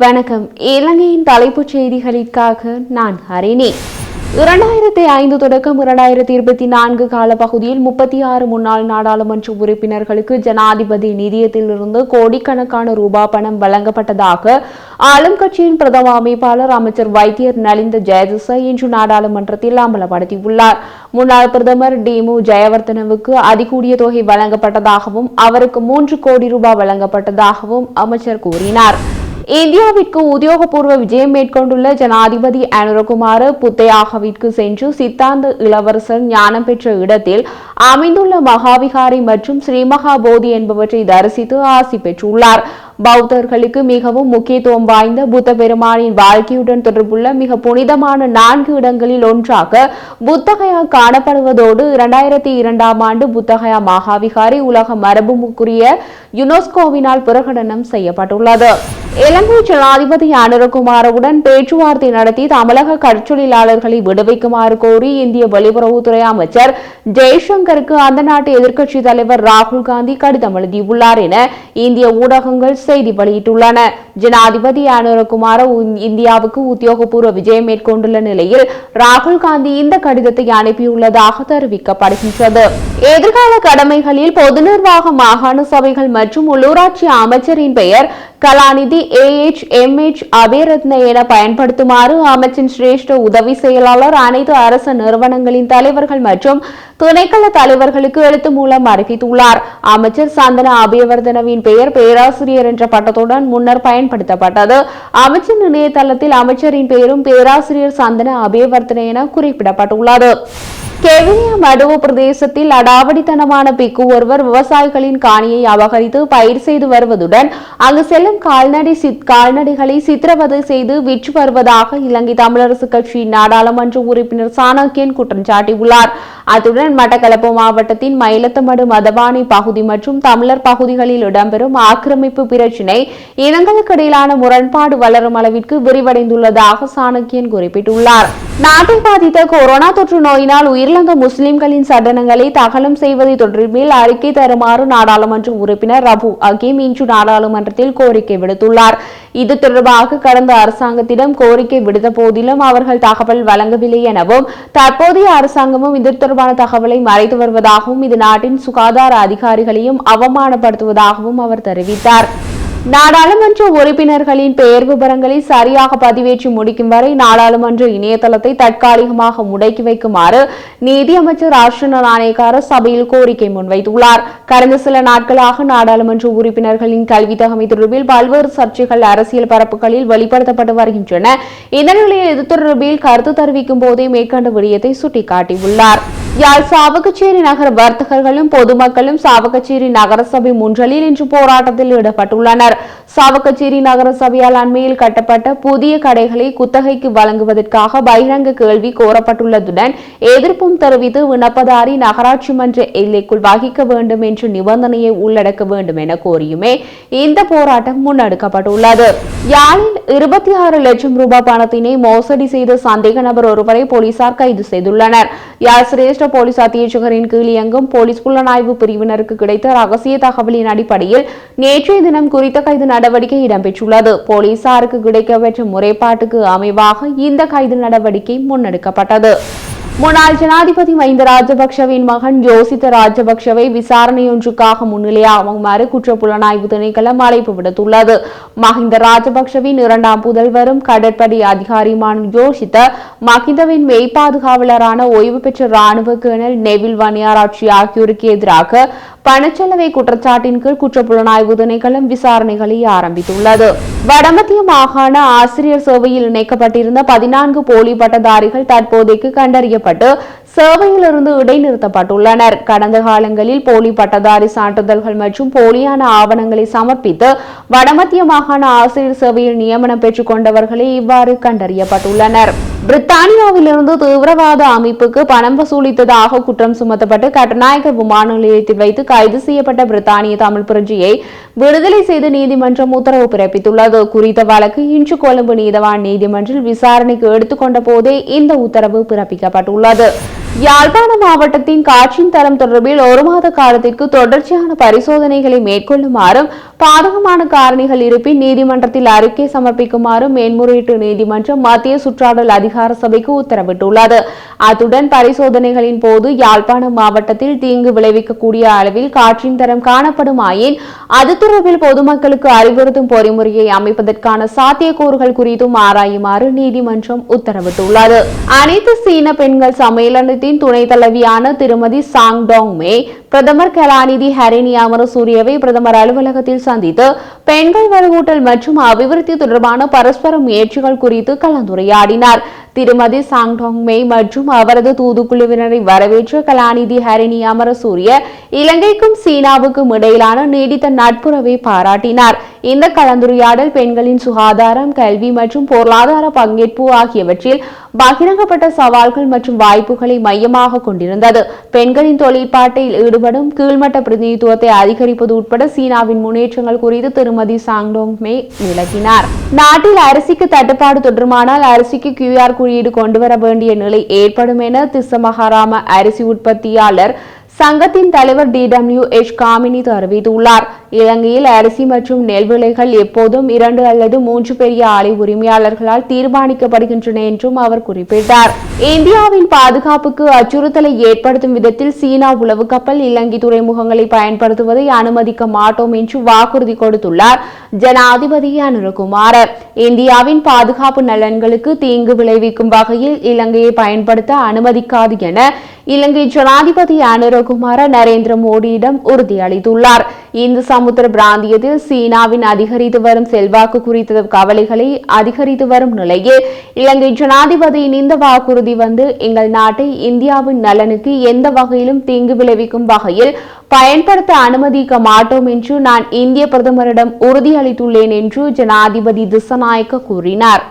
வணக்கம். இலங்கையின் தலைப்புச் செய்திகளுக்காக நான் ஹரிணி. இரண்டாயிரத்தி ஐந்து தொடக்கம் இரண்டாயிரத்தி இருபத்தி நான்கு கால பகுதியில் முப்பத்தி ஆறு முன்னாள் நாடாளுமன்ற உறுப்பினர்களுக்கு ஜனாதிபதி நிதியத்திலிருந்து கோடிக்கணக்கான ரூபாய் பணம் வழங்கப்பட்டதாக ஆளும் கட்சியின் பிரதம அமைப்பாளர் அமைச்சர் வைத்தியர் நலிந்த ஜெயதிச இன்று நாடாளுமன்றத்தில் அமலப்படுத்தியுள்ளார். முன்னாள் பிரதமர் டிமு ஜெயவர்தனவுக்கு அதிகூடிய தொகை வழங்கப்பட்டதாகவும் அவருக்கு மூன்று கோடி ரூபாய் வழங்கப்பட்டதாகவும் அமைச்சர் கூறினார். இந்தியாவிற்கு உத்தியோகபூர்வ விஜயம் மேற்கொண்டுள்ள ஜனாதிபதி அனுரகுமார புத்தையாகவிற்கு சென்று சித்தாந்த இளவரசர் ஞானம் பெற்ற இடத்தில் அமைந்துள்ள மகாவிகாரி மற்றும் ஸ்ரீமகா போதி என்பவற்றை தரிசித்து ஆசி பெற்றுள்ளார். பௌத்தர்களுக்கு மிகவும் முக்கியத்துவம் வாய்ந்த புத்த பெருமானின் வாழ்க்கையுடன் தொடர்புள்ள மிக புனிதமான நான்கு இடங்களில் ஒன்றாக புத்தகையா காணப்படுவதோடு இரண்டாயிரத்தி இரண்டாம் ஆண்டு புத்தகயா மகாவிகாரி உலக மரபுக்குரிய யுனெஸ்கோவினால் பிரகடனம் செய்யப்பட்டுள்ளது. இலங்கை ஜனாதிபதி அனுரகுமாரவுடன் பேச்சுவார்த்தை நடத்தி தமிழக கடற்றொழிலாளர்களை விடுவிக்குமாறு கோரி இந்திய வெளியுறவுத்துறை அமைச்சர் ஜெய்சங்கருக்கு அந்த நாட்டு எதிர்க்கட்சி தலைவர் ராகுல் காந்தி கடிதம் எழுதியுள்ளார் என இந்திய ஊடகங்கள் செய்தி வெளியிட்டுள்ளன. ஜனாதிபதி அனுரகுமார உ- இந்தியாவுக்கு உத்தியோகபூர்வ விஜயம் மேற்கொண்டுள்ள நிலையில் ராகுல் காந்தி இந்த கடிதத்தை அனுப்பியுள்ளதாக தெரிவிக்கப்படுகின்றது. எதிர்கால கடமைகளில் பொது நிர்வாக மாகாண சபைகள் மற்றும் உள்ளூராட்சி அமைச்சரின் பெயர் கலாநிதி ஏஎச் எம்எச் அபேரத்ன என பயன்படுத்துமாறு அமைச்சின் சிரேஷ்ட உதவி செயலாளர் அனைத்து அரசு நிறுவனங்களின் தலைவர்கள் மற்றும் துணைக்கள தலைவர்களுக்கு எழுத்து மூலம் அறிவித்துள்ளார். அமைச்சர் சந்தன அபயவர்தனவின் பெயர் பேராசிரியர் என்ற பட்டத்துடன் முன்னர் பயன்படுத்தப்பட்டது. அமைச்சின் இணையதளத்தில் அமைச்சரின் பெயரும் பேராசிரியர் சந்தன அபயவர்தன என குறிப்பிடப்பட்டுள்ளது. கெவினியம் மடுவு பிரதேசத்தில் அடாவடித்தனமான பிக்கு ஒருவர் விவசாயிகளின் காணியை அபகரித்து பயிர் செய்து வருவதுடன் அங்கு செல்லும் கால்நடை கால்நடைகளை சித்திரவதை செய்து விற்று வருவதாக இலங்கை தமிழரசு கட்சியின் நாடாளுமன்ற உறுப்பினர் சாணக்கியன் குற்றம் சாட்டியுள்ளார். அத்துடன் மட்டக்களப்பு மாவட்டத்தின் மயிலத்தமடு மதவாணி பகுதி மற்றும் தமிழர் பகுதிகளில் இடம்பெறும் ஆக்கிரமிப்பு பிரச்சினை இனங்களுக்கு இடையிலான முரண்பாடு வளரும் அளவிற்கு விரிவடைந்துள்ளதாக சாணக்கியன் குறிப்பிட்டுள்ளார். நாட்டை பாதித்த கொரோனா தொற்று நோயினால் உயிர் உயிரிழந்த முஸ்லிம்களின் சடலங்களை தகனம் செய்வது தொடர்பில் அறிக்கை தருமாறு நாடாளுமன்ற உறுப்பினர் ரபு அகீம் இன்று நாடாளுமன்றத்தில் கோரிக்கை விடுத்துள்ளார். இது தொடர்பாக கடந்த அரசாங்கத்திடம் கோரிக்கை விடுத்த போதிலும் அவர்கள் தகவல் வழங்கவில்லை எனவும் தற்போதைய அரசாங்கமும் இது தொடர்பான தகவலை மறைத்து வருவதாகவும் இது நாட்டின் சுகாதார அதிகாரிகளையும் அவமானப்படுத்துவதாகவும் அவர் தெரிவித்தார். நாடாளுமன்ற உறுப்பினர்களின் பெயர் விவரங்களை சரியாக பதிவேற்றி முடிக்கும் வரை நாடாளுமன்ற இணையதளத்தை தற்காலிகமாக முடக்கி வைக்குமாறு நீதியமைச்சர் அர்ஷன நாணயக்கார சபையில் கோரிக்கை முன்வைத்துள்ளார். கடந்த சில நாட்களாக நாடாளுமன்ற உறுப்பினர்களின் கல்வி தகமை தொடர்பில் பல்வேறு சர்ச்சைகள் அரசியல் பரப்புகளில் வெளிப்படுத்தப்பட்டு வருகின்றன. இந்த நிலையில் இது தொடர்பில் கருத்து தெரிவிக்கும் போதே மேற்கண்ட விடயத்தை சுட்டிக்காட்டியுள்ளார். யாழ் சாவகச்சேரி நகர வர்த்தகர்களும் பொதுமக்களும் சாவகச்சேரி நகரசபை முன்றலில் இன்று போராட்டத்தில் ஈடுபட்டுள்ளனர். சாவகச்சேரி நகரசபையால் அண்மையில் கட்டப்பட்ட புதிய கடைகளை குத்தகைக்கு வழங்குவதற்காக பகிரங்க கேள்வி கோரப்பட்டுள்ளதுடன் எதிர்ப்பும் தெரிவித்து விண்ணப்பதாரி நகராட்சி மன்ற எல்லைக்குள் வகிக்க வேண்டும் என்ற நிபந்தனையை உள்ளடக்க வேண்டும் என கோரியுமே இந்த போராட்டம் முன்னெடுக்கப்பட்டுள்ளது. யாழில் இருபத்தி ஆறு லட்சம் ரூபாய் பணத்தினை மோசடி செய்த சந்தேக நபர் ஒருவரை போலீசார் கைது செய்துள்ளனர். யாழ் சிரேஷ்ட போலீஸ் அத்தியட்சகரின் கீழ் இயங்கும் போலீஸ் புலனாய்வு பிரிவினருக்கு கிடைத்த ரகசிய தகவலின் அடிப்படையில் நேற்றைய தினம் குறித்த கைது நடவடிக்கை இடம்பெற்றுள்ளது. போலீசாருக்கு கிடைக்கப்பெற்ற முறைப்பாட்டுக்கு அமைவாக இந்த கைது நடவடிக்கை முன்னெடுக்கப்பட்டது. முன்னாள் ஜனாதிபதி மஹிந்த ராஜபக்ஷவின் மகன் யோசித்த ராஜபக்ஷவை விசாரணையொன்றுக்காக முன்னிலையாகுமாறு குற்ற புலனாய்வு திணைக்களம் அழைப்பு விடுத்துள்ளது. மஹிந்த ராஜபக்ஷவின் இரண்டாம் புதல்வரும் கடற்படை அதிகாரியுமான யோசித்த மஹிந்தவின் மெய்ப்பாதுகாவலரான ஓய்வு பெற்ற ராணுவ கேர்னல் நெவில் வனியாராட்சி ஆகியோருக்கு எதிராக பணச்செலவை குற்றச்சாட்டின் கீழ் குற்றப்புலனாய்வு திணைக்களம் விசாரணைகளை ஆரம்பித்துள்ளது. வடமத்திய மாகாண ஆசிரியர் சேவையில் இணைக்கப்பட்டிருந்த பதினான்கு போலி பட்டதாரிகள் தற்போதைக்கு கண்டறியப்பட்டு சேவையிலிருந்து இடைநிறுத்தப்பட்டுள்ளனர். கடந்த காலங்களில் போலி பட்டதாரி சான்றிதழ்கள் மற்றும் போலியான ஆவணங்களை சமர்ப்பித்து வடமத்திய மாகாண ஆசிரியர் சேவையில் நியமனம் பெற்றுக் கொண்டவர்களே இவ்வாறு கண்டறியப்பட்டுள்ளனர். பிரித்தானியாவிலிருந்து தீவிரவாத அமைப்புக்கு பணம் வசூலித்ததாக குற்றம் சுமத்தப்பட்டு கட்டநாயக விமான நிலையத்தில் வைத்து கைது செய்யப்பட்ட பிரித்தானிய தமிழ் பிரஜையை விடுதலை செய்து நீதிமன்றம் உத்தரவு பிறப்பித்துள்ளது. குறித்த வழக்கு இன்று கொழும்பு நீதவான் நீதிமன்றில் விசாரணைக்கு எடுத்துக்கொண்ட போதே இந்த உத்தரவு பிறப்பிக்கப்பட்டுள்ளது. யாழ்ப்பாண மாவட்டத்தின் காற்றின் தரம் தொடர்பில் ஒரு மாத காலத்திற்கு தொடர்ச்சியான பரிசோதனைகளை மேற்கொள்ளுமாறும் பாதகமான காரணிகள் இருப்பின் நீதிமன்றத்தில் அறிக்கை சமர்ப்பிக்குமாறு மேன்முறையீட்டு நீதிமன்றம் மத்திய சுற்றாடல் அதிகார சபைக்கு உத்தரவிட்டுள்ளது. அத்துடன் பரிசோதனைகளின் போது யாழ்ப்பாணம் மாவட்டத்தில் தீங்கு விளைவிக்கக்கூடிய அளவில் காற்றின் தரம் காணப்படுமாயின் அது தொடர்பில் பொதுமக்களுக்கு அறிவுறுத்தும் பொறிமுறையை அமைப்பதற்கான சாத்தியக்கூறுகள் குறித்தும் ஆராயுமாறு நீதிமன்றம் உத்தரவிட்டுள்ளது. அனைத்து சீன பெண்கள் சம்மேளனத்தின் துணைத் தலைவியான திருமதி சாங் டோங் மே பிரதமர் கலாநிதி ஹரிணி அமரசூரியவை பிரதமர் அலுவலகத்தில் சந்தித்து பெண்கள் வலுவூட்டல் மற்றும் அபிவிருத்தி தொடர்பான பரஸ்பர முயற்சிகள் குறித்து கலந்துரையாடினார். திருமதி சாங்டாங் மே மற்றும் அவரது தூதுக்குழுவினரை வரவேற்ற கலாநிதி ஹரிணி அமரசூரிய இலங்கைக்கும் சீனாவுக்கும் இடையிலான நீடித்த நட்புறவை பாராட்டினார். இந்த கலந்துரையாடல் பெண்களின் சுகாதாரம் கல்வி மற்றும் பொருளாதார பங்கேற்பு ஆகியவற்றில் பகிரங்கப்பட்ட சவால்கள் மற்றும் வாய்ப்புகளை மையமாக கொண்டிருந்தது. பெண்களின் தொழிற்பாட்டில் ஈடுபடும் கீழ்மட்ட பிரதிநிதித்துவத்தை அதிகரிப்பது உட்பட சீனாவின் முன்னேற்றங்கள் குறித்து திருமதி சாங்டோங் மே விளக்கினார். நாட்டில் அரிசிக்கு தட்டுப்பாடு தொடருமானால் அரிசிக்கு கியூஆர் குறியீடு கொண்டுவர வேண்டிய நிலை ஏற்படும் என திசமகாராம அரிசி உற்பத்தியாளர் சங்கத்தின் தலைவர் டி டபிள்யூ எச். காமினி தெரிவித்துள்ளார் இலங்கையில் அரிசி மற்றும் நெல் விலைகள் எப்போதும் இரண்டு அல்லது மூன்று பெரிய ஆலை உரிமையாளர்களால் தீர்மானிக்கப்படுகின்றன என்றும் அவர் குறிப்பிட்டார். இந்தியாவின் பாதுகாப்புக்கு அச்சுறுத்தலை ஏற்படுத்தும் விதத்தில் சீனா உளவு கப்பல் இலங்கை துறைமுகங்களை பயன்படுத்துவதை அனுமதிக்க மாட்டோம் என்று வாக்குறுதி கொடுத்துள்ளார் ஜனாதிபதி அனுரகுமார. இந்தியாவின் பாதுகாப்பு நலன்களுக்கு தீங்கு விளைவிக்கும் வகையில் இலங்கையை பயன்படுத்த அனுமதிக்காது என இலங்கை ஜனாதிபதி அனுரகுமார நரேந்திர மோடியிடம் உறுதியளித்துள்ளார் இந்து சமுத்திர பிராந்தியத்தில் சீனாவின் அதிகரித்து வரும் செல்வாக்கு குறித்த கவலைகளை அதிகரித்து வரும் நிலையில் இலங்கை ஜனாதிபதியின் இந்த வாக்குறுதி வந்து எங்கள் நாட்டை இந்தியாவின் நலனுக்கு எந்த வகையிலும் தீங்கு விளைவிக்கும் வகையில் பயன்படுத்த அனுமதிக்க மாட்டோம் என்று நான் இந்திய பிரதமரிடம் உறுதியளித்துள்ளேன் என்று ஜனாதிபதி திசநாயக்க கூறினார்.